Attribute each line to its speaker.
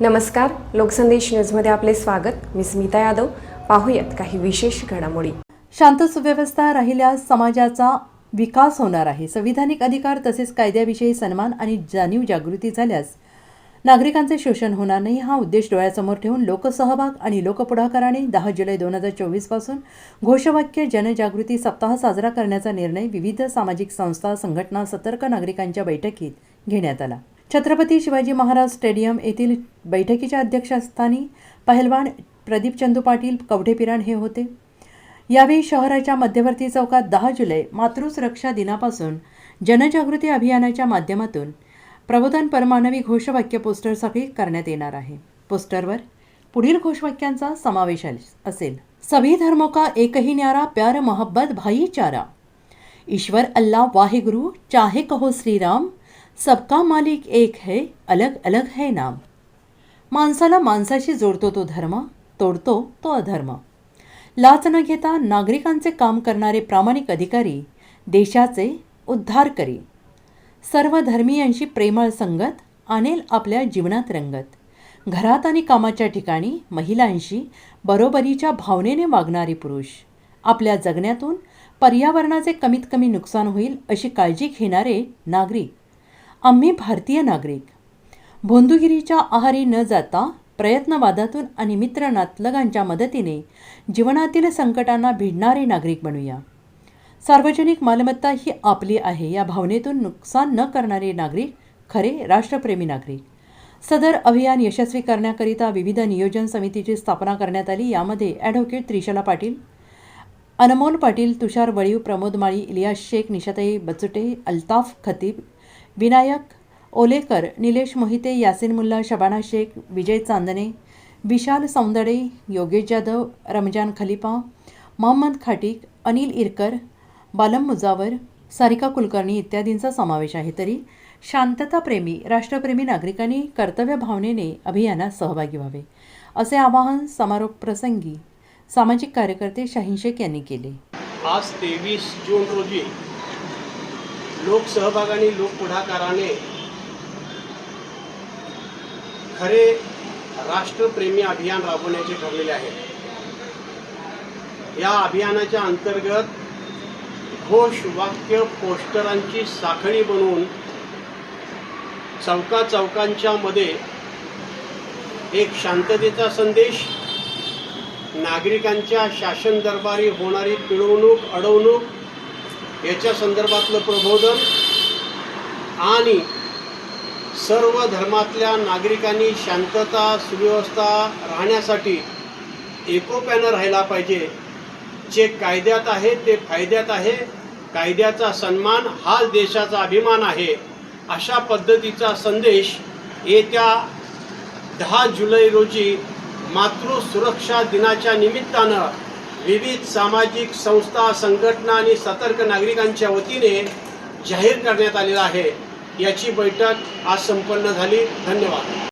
Speaker 1: नमस्कार लोकसंदेश न्यूजमध्ये आपले स्वागत. मी स्मिता यादव. पाहूयात काही विशेष घडामोडी.
Speaker 2: शांत सुव्यवस्था राहिल्यास समाजाचा विकास होणार आहे. संविधानिक अधिकार तसेच कायद्याविषयी सन्मान आणि जाणीव जागृती झाल्यास नागरिकांचे शोषण होणार नाही. हा उद्देश डोळ्यासमोर ठेवून लोकसहभाग आणि लोकपुढाकाराने दहा जुलै दोन हजार चोवीसपासून घोषवाक्य जनजागृती सप्ताह साजरा करण्याचा निर्णय विविध सामाजिक संस्था संघटना सतर्क नागरिकांच्या बैठकीत घेण्यात आला. छत्रपती शिवाजी महाराज स्टेडियम येथील बैठकीच्या अध्यक्षस्थानी पहिलवान प्रदीप चंदू पाटील कवठेपिराण हे होते. यावेळी शहराच्या मध्यवर्ती चौकात दहा जुलै मातृसुरक्षा दिनापासून जनजागृती अभियानाच्या माध्यमातून प्रबोधन परमानवी घोषवाक्य पोस्टरसाठी करण्यात येणार आहे. पोस्टरवर पुढील घोषवाक्यांचा समावेश असेल. सभी धर्मों का एक ही न्यारा प्यार मोहब्बत भाईचारा ईश्वर अल्लाह वाहिगुरु चाहे कहो श्रीराम सबका मालिक एक है अलग अलग है नाम। माणसाला माणसाशी जोडतो तो धर्म तोडतो तो अधर्म। लाच न घेता नागरिकांचे काम करणारे प्रामाणिक अधिकारी देशाचे उद्धार करी सर्व धर्मीयांशी प्रेमळ संगत आणेल आपल्या जीवनात रंगत। घरात आणि कामाच्या ठिकाणी महिलांशी बरोबरीच्या भावनेने वागणारे पुरुष। आपल्या जगण्यातून पर्यावरणाचे कमीत कमी नुकसान होईल अशी काळजी घेणारे नागरिक। आम्ही भारतीय नागरिक. भोंदुगिरीच्या आहारी न जाता प्रयत्नवादातून आणि मित्रनातलगांच्या मदतीने जीवनातील संकटांना भिडणारे नागरिक बनूया. सार्वजनिक मालमत्ता ही आपली आहे या भावनेतून नुकसान न करणारे नागरिक खरे राष्ट्रप्रेमी नागरिक. सदर अभियान यशस्वी करण्याकरिता विविध नियोजन समितीची स्थापना करण्यात आली यामध्ये ॲडव्होकेट त्रिशला पाटील अनमोल पाटील तुषार वळीव प्रमोद माळी इलियास शेख निशाताई बचुटे अल्ताफ खतीब विनायक ओलेकर निलेश मोहिते यासिन मुल्ला शबाना शेख विजय चांदणे विशाल सौंदडे योगेश जाधव रमजान खलिफा मोहम्मद खाटीक अनिल इरकर बालम मुजावर सारिका कुलकर्णी इत्यादींचा समावेश आहे. तरी शांतताप्रेमी राष्ट्रप्रेमी नागरिकांनी कर्तव्य भावनेने अभियानात सहभागी व्हावे असे आवाहन समारोप प्रसंगी सामाजिक कार्यकर्ते शाहीन शेख यांनी केले.
Speaker 3: आज तेवीस जून रोजी लोकसहभागाने लोकपुढाकाराने खरे राष्ट्रप्रेमी अभियान राबवण्याचे ठरलेले आहे. या अभियानाच्या अंतर्गत घोष वाक्य पोस्टरांची साखळी बनवून चौका चौकांच्या मध्ये एक शांततेचा संदेश नागरिकांच्या शासन दरबारी होणारी पिळवणूक अडवणूक याच्या संदर्भातलं प्रबोधन आणि सर्व धर्मातल्या नागरिकांनी शांतता सुव्यवस्था राहण्यासाठी एकोप्यानं राहायला पाहिजे. जे कायद्यात आहे ते फायद्यात आहे. कायद्याचा सन्मान हाच देशाचा अभिमान आहे. अशा पद्धतीचा संदेश येत्या दहा जुलै रोजी मातृसुरक्षा दिनाच्या निमित्तानं विविध सामाजिक संस्था संघटना आणि सतर्क नागरिकांच्या वतीने जाहीर करण्यात आलेला आहे. याची बैठक आज संपन्न झाली. धन्यवाद.